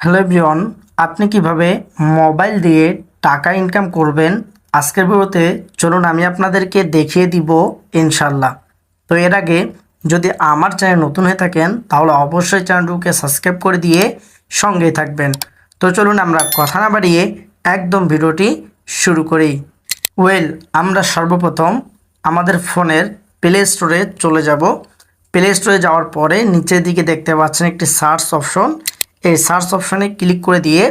Hello everyone, আপনি কীভাবে mobile দিয়ে টাকা ইনকাম করবেন? আজকের ভিডিওতে চলুন আমি আপনাদেরকে দেখিয়ে দিব ইনশাল্লাহ তো এর আগে যদি আমার চ্যানেল নতুন হয়ে থাকেন, তাহলে অবশ্যই চ্যানেলটিকে সাবস্ক্রাইব করে দিয়ে সঙ্গেই থাকবেন। তো চলুন আমরা কথা না বাড়িয়ে একদম ভিডিওটি শুরু করি। ওয়েল, আমরা সর্বপ্রথম আমাদের ফোনের প্লে স্টোরে চলে যাব। প্লে স্টোরে যাওয়ার পরে নিচের দিকে দেখতে পাচ্ছেন একটি সার্চ অপশন। এই সার্চ অপশনে ক্লিক করে দিয়ে,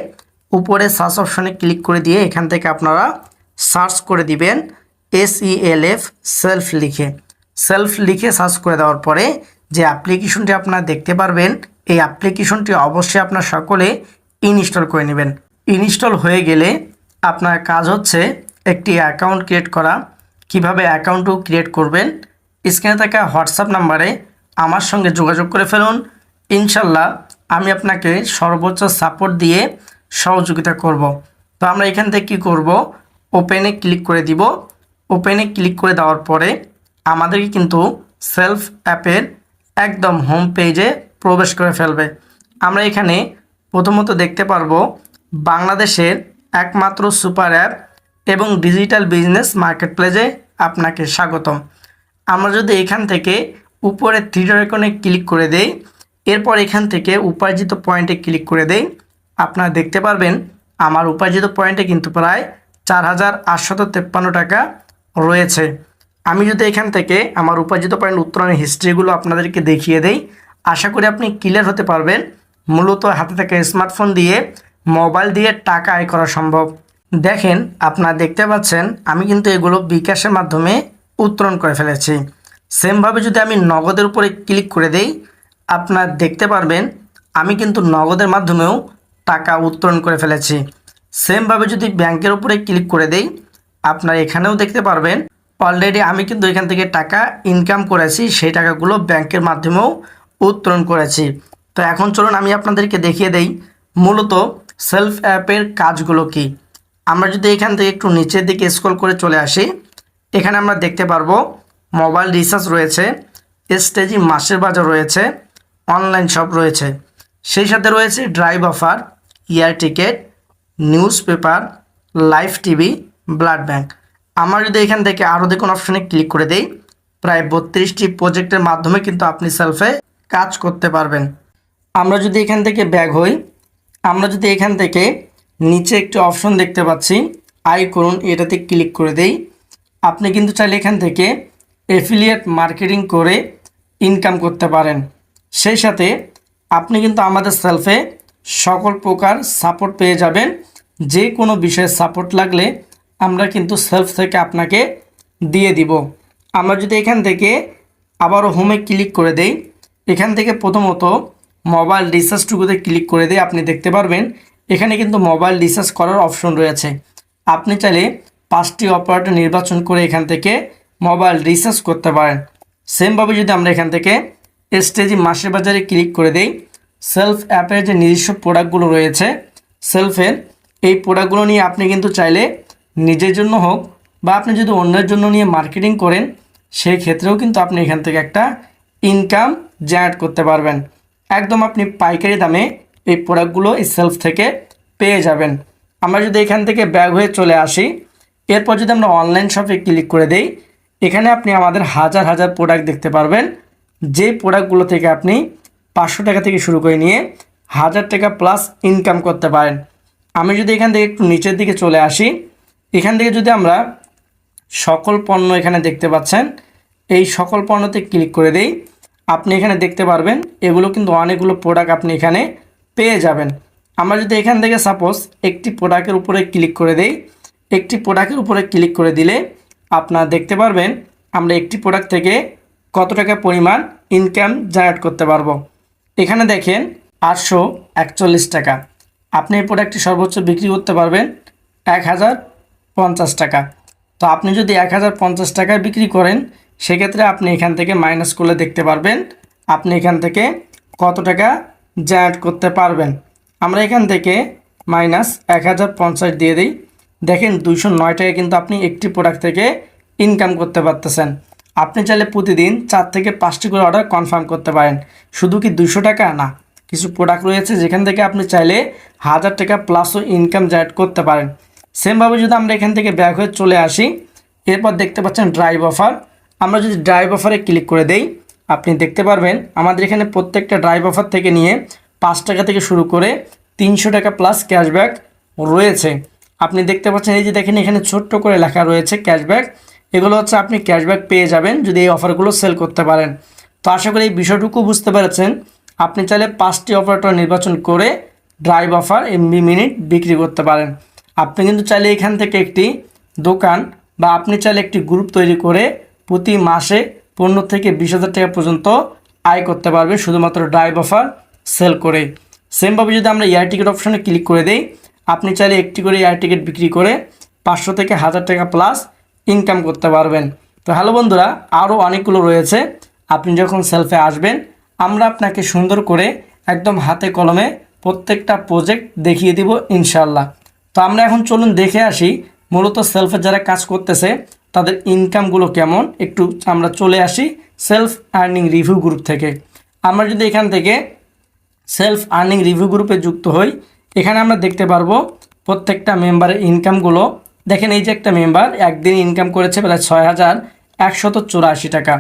উপরে সার্চ অপশনে ক্লিক করে দিয়ে এখান থেকে আপনারা সার্চ করে দিবেন S E L F self লিখে। সেলফ লিখে সার্চ করে দেওয়ার পরে যে অ্যাপ্লিকেশনটি আপনারা দেখতে পারবেন, এই অ্যাপ্লিকেশনটি অবশ্যই আপনার সকলে ইনস্টল করে নেবেন। ইনস্টল হয়ে গেলে আপনার কাজ হচ্ছে একটি অ্যাকাউন্ট ক্রিয়েট করা। কীভাবে অ্যাকাউন্টও ক্রিয়েট করবেন? স্ক্রিনে থাকা হোয়াটসঅ্যাপ নাম্বারে আমার সঙ্গে যোগাযোগ করে ফেলুন। ইনশাল্লাহ আমি আপনাকে সর্বোচ্চ সাপোর্ট দিয়ে সহযোগিতা করব। তো আমরা এখান থেকে কী করব? ওপেনে ক্লিক করে দিব। ওপেনে ক্লিক করে দেওয়ার পরে আমাদেরকে কিন্তু সেলফ অ্যাপের একদম হোম পেজে প্রবেশ করে ফেলবে। আমরা এখানে প্রথমত দেখতে পারব বাংলাদেশের একমাত্র সুপার অ্যাপ এবং ডিজিটাল বিজনেস মার্কেট প্লেসে আপনাকে স্বাগতম। আমরা যদি এখান থেকে উপরে থ্রিডর আইকনে ক্লিক করে দেই এরপর এখান থেকে উপার্জিত পয়েন্টে ক্লিক করে দেই। আপনারা দেখতে পারবেন, আমার উপার্জিত পয়েন্টে কিন্তু প্রায় চার হাজার আটশত তেপ্পান্ন টাকা রয়েছে। আমি যদি এখান থেকে আমার উপার্জিত পয়েন্ট উত্তরণের হিস্ট্রিগুলো আপনাদেরকে দেখিয়ে দেই, আশা করি আপনি ক্লিয়ার হতে পারবেন। মূলত হাতে থাকা স্মার্টফোন দিয়ে, মোবাইল দিয়ে টাকা আয় করা সম্ভব। দেখেন, আপনারা দেখতে পাচ্ছেন, আমি কিন্তু এগুলো বিকাশের মাধ্যমে উত্তরণ করে ফেলেছি। সেমভাবে যদি আমি নগদের উপরে ক্লিক করে দেই আপনারা দেখতে পারবেন, আমি কিন্তু নগদের মাধ্যমেও টাকা উত্তোলন করে ফেলেছি। সেমভাবে যদি ব্যাংকের উপরে ক্লিক করে দেই, আপনারা এখানেও দেখতে পারবেন অলরেডি আমি কিন্তু এখান থেকে টাকা ইনকাম করেছি, সেই টাকাগুলো ব্যাংকের মাধ্যমেও উত্তোলন করেছি। তো এখন চলুন আমি আপনাদেরকে দেখিয়ে দেই, মূলত সেলফ অ্যাপের কাজগুলো কি। আমরা যদি এখান থেকে একটু নিচের দিকে স্ক্রল করে চলে আসি, এখানে আমরা দেখতে পারব মোবাইল রিচার্জ রয়েছে স্টেজি মাসের বাজার রয়েছে অনলাইন শপ রয়েছে। সেই সাথে রয়েছে drive offer year ticket newspaper live TV blood bank আমরা যদি এখান থেকে আরও দেখুন অপশনে ক্লিক করে দেই, প্রায় বত্রিশটি প্রজেক্টের মাধ্যমে কিন্তু আপনি সেলফে কাজ করতে পারবেন। আমরা যদি এখান থেকে ব্যাগ হই, আমরা যদি এখান থেকে নিচে একটি অপশন দেখতে পাচ্ছি, আই করুন, এটাতে ক্লিক করে দেই। আপনি কিন্তু চাইলে এখান থেকে এফিলিয়েট মার্কেটিং করে ইনকাম করতে পারেন। সেই সাথে আপনি কিন্তু আমাদের সেলফে সকল প্রকার সাপোর্ট পেয়ে যাবেন। যে কোনো বিষয়ে সাপোর্ট লাগলে আমরা কিন্তু সেলফ থেকে আপনাকে দিয়ে দিব। আমরা যদি এখান থেকে আবারও হোমে ক্লিক করে দেই, এখান থেকে প্রথমত মোবাইল রিচার্জটুকুতে ক্লিক করে দিয়ে আপনি দেখতে পারবেন, এখানে কিন্তু মোবাইল রিচার্জ করার অপশন রয়েছে। আপনি চাইলে পাঁচটি অপারেটর নির্বাচন করে এখান থেকে মোবাইল রিচার্জ করতে পারেন। সেমভাবে যদি আমরা এখান থেকে স্টেজি মাসের বাজারে ক্লিক করে দেই সেলফ অ্যাপের যে নিজস্ব প্রোডাক্টগুলো রয়েছে সেলফের এই প্রোডাক্টগুলো নিয়ে আপনি কিন্তু চাইলে নিজের জন্য হোক বা আপনি যদি অন্যের জন্য নিয়ে মার্কেটিং করেন সেই ক্ষেত্রেও কিন্তু আপনি এখান থেকে একটা ইনকাম জেনারেট করতে পারবেন। একদম আপনি পাইকারি দামে এই প্রোডাক্টগুলো এই সেলফ থেকে পেয়ে যাবেন। আমরা যদি এখান থেকে ব্যাগ হয়ে চলে আসি, এরপর যদি আমরা অনলাইন শপে ক্লিক করে দেই, এখানে আপনি আমাদের হাজার হাজার প্রোডাক্ট দেখতে পারবেন। যে প্রোডাক্টগুলো থেকে আপনি পাঁচশো টাকা থেকে শুরু করে নিয়ে হাজার টাকা প্লাস ইনকাম করতে পারেন। আমি যদি এখান থেকে একটু নিচের দিকে চলে আসি, এখান থেকে যদি আমরা সকল পণ্য এখানে দেখতে পাচ্ছেন, এই সকল পণ্যতে ক্লিক করে দেই, আপনি এখানে দেখতে পারবেন এগুলো কিন্তু অনেকগুলো প্রোডাক্ট আপনি এখানে পেয়ে যাবেন। আমরা যদি এখান থেকে সাপোজ একটি প্রোডাক্টের উপরে ক্লিক করে দেই, একটি প্রোডাক্টের উপরে ক্লিক করে দিলে আপনারা দেখতে পারবেন আমরা একটি প্রোডাক্ট থেকে কত টাকা পরিমাণ ইনকাম জেনারেট করতে পারব? এখানে দেখেন আটশো একচল্লিশ টাকা। আপনি এই প্রোডাক্টটি সর্বোচ্চ বিক্রি করতে পারবেন এক হাজার পঞ্চাশ টাকা। তো আপনি যদি এক হাজার পঞ্চাশ টাকায় বিক্রি করেন, সেক্ষেত্রে আপনি এখান থেকে মাইনাস করলে দেখতে পারবেন আপনি এখান থেকে কত টাকা জেনারেট করতে পারবেন। আমরা এখান থেকে মাইনাস এক হাজার পঞ্চাশ দিয়ে দিই। দেখেন দুইশো নয় টাকা কিন্তু আপনি একটি প্রোডাক্ট থেকে ইনকাম করতে পারতেছেন। আপনি চাইলে প্রতিদিন চার থেকে পাঁচটি করে অর্ডার কনফার্ম করতে পারেন। শুধু কি দুশো টাকা? না, কিছু প্রোডাক্ট রয়েছে যেখান থেকে আপনি চাইলে হাজার টাকা প্লাসও ইনকাম জেনারেট করতে পারেন। সেমভাবে যদি আমরা এখান থেকে ব্যাক হয়ে চলে আসি, এরপর দেখতে পাচ্ছেন ড্রাইভ অফার আমরা যদি ড্রাইভ অফারে ক্লিক করে দেই, আপনি দেখতে পারবেন আমাদের এখানে প্রত্যেকটা ড্রাইভ অফার থেকে নিয়ে পাঁচ টাকা থেকে শুরু করে তিনশো টাকা প্লাস ক্যাশব্যাক রয়েছে। আপনি দেখতে পাচ্ছেন এই যে দেখেন এখানে ছোট্ট করে লেখা রয়েছে ক্যাশব্যাক এগুলো হচ্ছে আপনি ক্যাশব্যাক পেয়ে যাবেন যদি এই অফারগুলো সেল করতে পারেন। তো আশা করি এই বিষয়টুকু বুঝতে পেরেছেন। আপনি চাইলে পাঁচটি অপারেটর নির্বাচন করে ড্রাইভ অফার এমবি মিনিট বিক্রি করতে পারেন। আপনি কিন্তু চাইলে এখান থেকে একটি দোকান বা আপনি চাইলে একটি গ্রুপ তৈরি করে প্রতি মাসে পনেরো থেকে বিশ হাজার টাকা পর্যন্ত আয় করতে পারবে শুধুমাত্র ড্রাইভ অফার সেল করে। সেমভাবে যদি আমরা এয়ার টিকিট অপশনে ক্লিক করে দেই, আপনি চাইলে একটি করে এয়ার টিকিট বিক্রি করে পাঁচশো থেকে হাজার টাকা প্লাস ইনকাম করতে পারবেন। তো হ্যালো বন্ধুরা আরও অনেকগুলো রয়েছে। আপনি যখন সেলফে আসবেন, আমরা আপনাকে সুন্দর করে একদম হাতে কলমে প্রত্যেকটা প্রজেক্ট দেখিয়ে দিব ইনশাল্লাহ তো আমরা এখন চলুন দেখে আসি, মূলত সেলফে যারা কাজ করতেছে, তাদের ইনকামগুলো কেমন? একটু আমরা চলে আসি সেলফ আর্নিং রিভিউ গ্রুপ থেকে। আমরা যদি এখান থেকে সেলফ আর্নিং রিভিউ গ্রুপে যুক্ত হই, এখানে আমরা দেখতে পারব প্রত্যেকটা মেম্বারের ইনকামগুলো দেখেন এই যে একটা মেম্বার একদিন ইনকাম করেছে প্রায় ছয় হাজার একশত চুরাশি টাকা।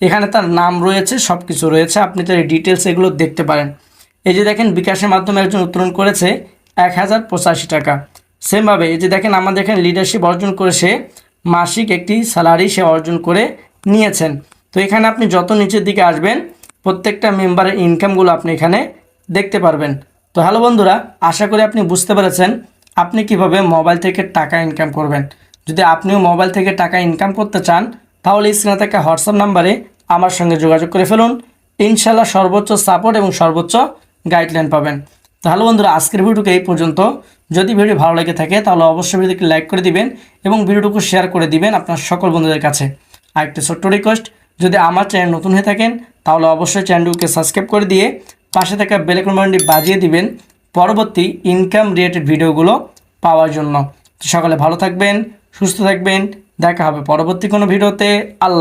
এখানে তার নাম রয়েছে সব কিছু রয়েছে, আপনি তার ডিটেলস এগুলো দেখতে পারেন। এই যে দেখেন বিকাশের মাধ্যমে একজন উত্তোলন করেছে এক হাজার পঁচাশি টাকা। সেমভাবে এই যে দেখেন আমাদের এখানে লিডারশিপ অর্জন করে সে মাসিক একটি স্যালারি সে অর্জন করে নিয়েছেন। তো এখানে আপনি যত নিচের দিকে আসবেন, প্রত্যেকটা মেম্বারের ইনকামগুলো আপনি এখানে দেখতে পারবেন। তো হ্যালো বন্ধুরা, আশা করি আপনি বুঝতে পেরেছেন আপনি কীভাবে মোবাইল থেকে টাকা ইনকাম করবেন? যদি আপনিও মোবাইল থেকে টাকা ইনকাম করতে চান, তাহলে স্ক্রিনে থাকা হোয়াটসঅ্যাপ নাম্বারে আমার সঙ্গে যোগাযোগ করে ফেলুন। ইনশাল্লাহ সর্বোচ্চ সাপোর্ট এবং সর্বোচ্চ গাইডলাইন পাবেন। তাহলে বন্ধুরা, আজকের ভিডিওকে এই পর্যন্ত। যদি ভিডিও ভালো লেগে থাকে, তাহলে অবশ্যই ভিডিওকে লাইক করে দিবেন এবং ভিডিওটুকু শেয়ার করে দিবেন আপনার সকল বন্ধুদের কাছে। আর একটি ছোট্ট রিকোয়েস্ট যদি আমার চ্যানেল নতুন হয়ে থাকেন, তাহলে অবশ্যই চ্যানেলটিকে সাবস্ক্রাইব করে দিয়ে পাশে থাকা বেলেকন বাটনটি বাজিয়ে দিবেন। পরবর্তী ইনকাম রিলেটেড ভিডিওগুলো পাওয়ার জন্য। সকলে ভালো থাকবেন, সুস্থ থাকবেন, দেখা হবে পরবর্তী কোনো ভিডিওতে আল্লাহ